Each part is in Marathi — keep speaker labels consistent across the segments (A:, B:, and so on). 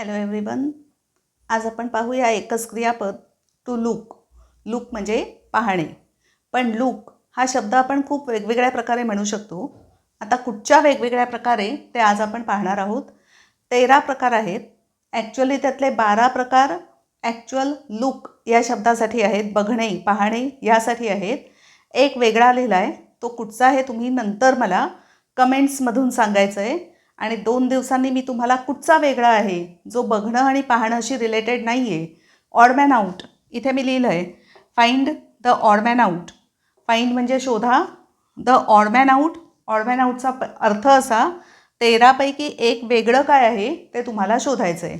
A: हॅलो एव्हरीवन आज आपण पाहूया एकच क्रियापद टू लुक लुक म्हणजे पाहणे. पण लुक हा शब्द आपण खूप वेगवेगळ्या प्रकारे म्हणू शकतो. आता कुठच्या वेगवेगळ्या प्रकारे ते आज आपण पाहणार आहोत? तेरा प्रकार आहेत. ॲक्च्युअली त्यातले बारा प्रकार ॲक्च्युअल लुक या शब्दासाठी आहेत. बघणे पाहणे यासाठी आहेत. एक वेगळा लिहिला आहे तो कुठचा आहे? तुम्ही नंतर मला कमेंट्समधून सांगायचं आहे आणि दोन दिवसांनी मी तुम्हाला कुठचा वेगळा आहे जो बघणं आणि पाहणंशी रिलेटेड नाही आहे ऑडमॅन आऊट इथे मी लिहिलं आहे find the odd man out find म्हणजे शोधा. The odd man out odd man आऊटचा प- अर्थ असा तेरापैकी एक वेगळं काय आहे ते तुम्हाला शोधायचं आहे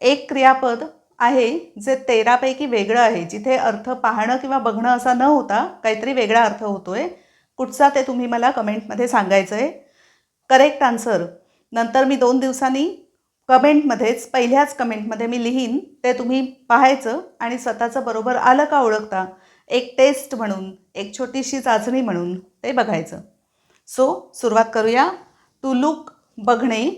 A: एक क्रियापद आहे जे तेरापैकी वेगळं आहे जिथे अर्थ पाहणं किंवा बघणं असा न होता काहीतरी वेगळा अर्थ होतो आहे कुठचा ते तुम्ही मला कमेंटमध्ये सांगायचं आहे करेक्ट आन्सर नंतर मी दोन दिवसांनी कमेंटमध्येच पहिल्याच कमेंटमध्ये मी लिहीन ते तुम्ही पाहायचं आणि स्वतःचं बरोबर आलं का ओळखता एक टेस्ट म्हणून एक छोटीशी चाचणी म्हणून ते बघायचं. सो सुरुवात करूया. टू लुक बघणे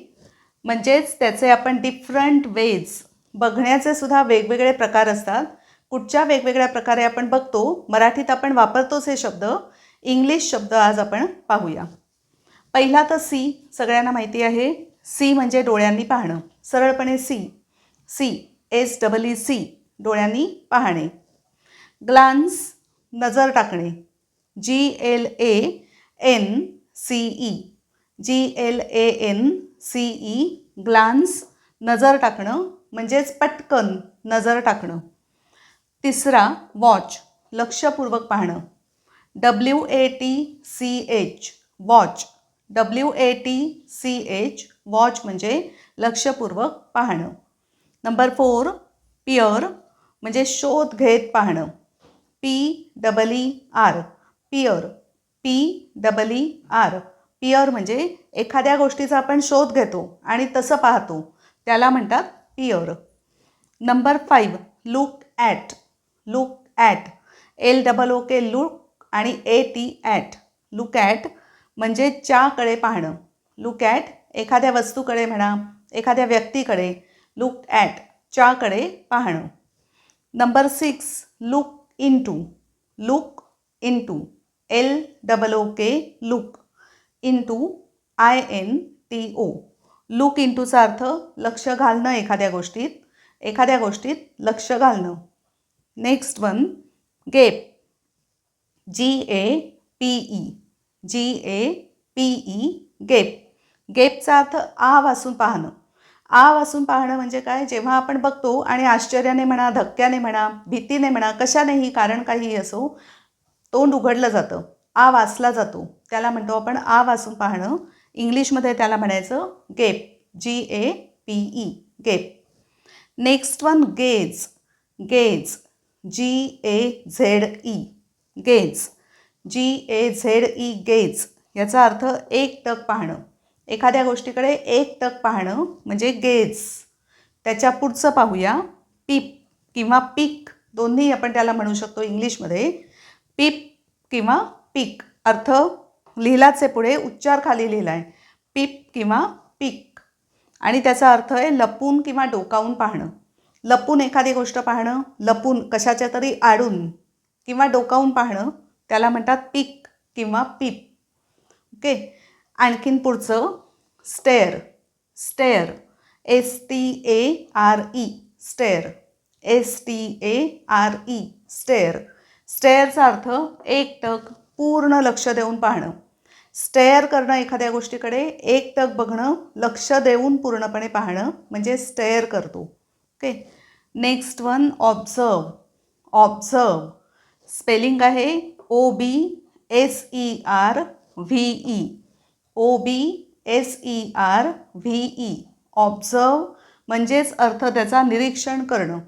A: म्हणजेच त्याचे आपण डिफरंट वेज बघण्याचे सुद्धा वेगवेगळे प्रकार असतात. कुठच्या वेगवेगळ्या प्रकारे आपण बघतो मराठीत आपण वापरतोच हे शब्द. इंग्लिश शब्द आज आपण पाहूया. पहिला तर सी सगळ्यांना माहिती आहे. सी म्हणजे डोळ्यांनी पाहणं. सरळपणे see. C S double E see डोळ्यांनी पाहणे. ग्लान्स नजर टाकणे. G L A N C E G L A N C E glance नजर टाकणं म्हणजेच पटकन नजर टाकणं. तिसरा वॉच लक्षपूर्वक पाहणं. W A T C H watch. W A T C H watch म्हणजे लक्षपूर्वक पाहणं. नंबर फोर पिअर म्हणजे शोध घेत पाहणं. P double E R peer P double E R peer म्हणजे एखाद्या गोष्टीचा आपण शोध घेतो आणि तसं पाहतो. त्याला म्हणतात peer number five look at look at L double O K look आणि A T at look at म्हणजे च्याकडे पाहणं. लुक ॲट एखाद्या वस्तूकडे म्हणा एखाद्या व्यक्तीकडे लुक ॲट च्याकडे पाहणं. Number six look into look into L double O K look into I N T O look in टूचा अर्थ लक्ष घालणं एखाद्या गोष्टीत एखाद्या गोष्टीत लक्ष घालणं. Next one gape G A P E G A P E gape. गेपचा अर्थ आ वासून पाहणं. आ वासून पाहणं म्हणजे काय? जेव्हा आपण बघतो आणि आश्चर्याने म्हणा धक्क्याने म्हणा भीतीने म्हणा कशानेही कारण काहीही असो तोंड उघडलं जातं. आ वाचला जातो. त्याला म्हणतो आपण आ वाचून पाहणं. इंग्लिशमध्ये त्याला म्हणायचं gape. G A P E gape. Next one gaze. Gaze. G A Z E gaze. G A Z E gaze याचा अर्थ एक टक पाहणं. एखाद्या गोष्टीकडे एक टक पाहणं म्हणजे गेज. त्याच्या पुढचं पाहूया. पीप किंवा पीक. दोन्ही आपण त्याला म्हणू शकतो इंग्लिशमध्ये. पीप किंवा पीक. अर्थ लिहिलाचे पुढे उच्चार खाली लिहिला आहे पीप किंवा पीक. आणि त्याचा अर्थ आहे लपून किंवा डोकावून पाहणं. लपून एखादी गोष्ट पाहणं. लपून कशाच्या तरी आडून किंवा डोकावून पाहणं. त्याला म्हणतात पीक किंवा पीप. ओके? आणखीन पुढचं stare. Stare. S T A R E stare. S T A R E stare. स्टेअरचा अर्थ एक टक पूर्ण लक्ष देऊन पाहणं. स्टेअर करणं एखाद्या गोष्टीकडे एक टक बघणं लक्ष देऊन पूर्णपणे पाहणं म्हणजे स्टेअर करतो. Okay? Next one observe. Observe. Spelling आहे? O B S E R V E O B S E R V E observe म्हणजेच अर्थ त्याचा निरीक्षण करणं.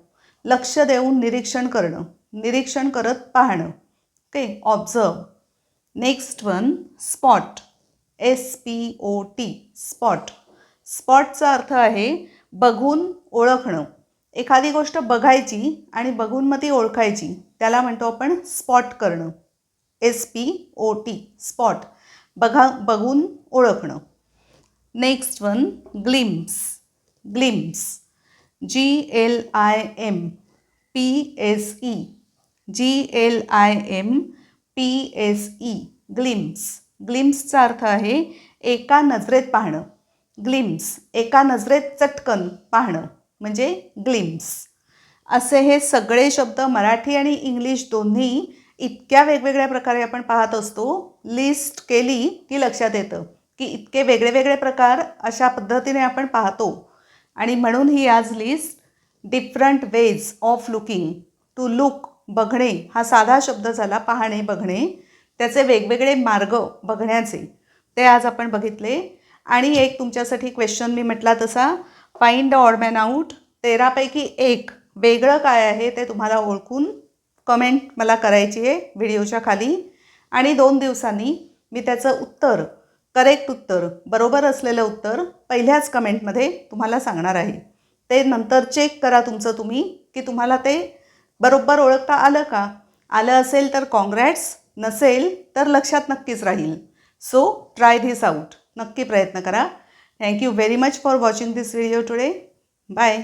A: लक्ष देऊन निरीक्षण करणं. निरीक्षण करत पाहणं. Okay observe next one spot S P O T spot स्पॉटचा अर्थ आहे बघून ओळखणं. एखादी गोष्ट बघायची आणि बघून मग ती ओळखायची. त्याला म्हणतो आपण स्पॉट करणं. S P O T spot बघा बघून ओळखणं. Next one glimpse glimpse G L I M P S E G L I M P S E glimpse ग्लिम्सचा अर्थ आहे एका नजरेत पाहणं. ग्लिम्स एका नजरेत चटकन पाहणं. म्हणजे ग्लिम्स असे हे सगळे शब्द मराठी आणि इंग्लिश दोन्ही इतक्या वेगवेगळ्या प्रकारे आपण पाहत असतो लिस्ट केली की लक्षात येतं की इतके वेगळे वेगळे प्रकार अशा पद्धतीने आपण पाहतो. आणि म्हणून ही आज list different ways of looking to look बघणे हा साधा शब्द झाला पाहणे बघणे. त्याचे वेगवेगळे मार्ग बघण्याचे. ते आज आपण बघितले. आणि एक तुमच्यासाठी क्वेश्चन मी म्हटला तसा find the odd man out तेरापैकी एक वेगळं काय आहे ते तुम्हाला ओळखून कमेंट मला करायची आहे व्हिडिओच्या खाली. आणि दोन दिवसांनी मी त्याचं उत्तर करेक्ट उत्तर बरोबर असलेलं उत्तर पहिल्याच कमेंटमध्ये तुम्हाला सांगणार आहे. ते नंतर चेक करा तुमचं तुम्ही की तुम्हाला ते बरोबर ओळखता आलं का? आलं असेल तर कॉंग्रॅट्स नसेल तर लक्षात नक्कीच राहील. सो ट्राय धिस आऊट नक्की प्रयत्न करा. Thank you very much for watching this video today bye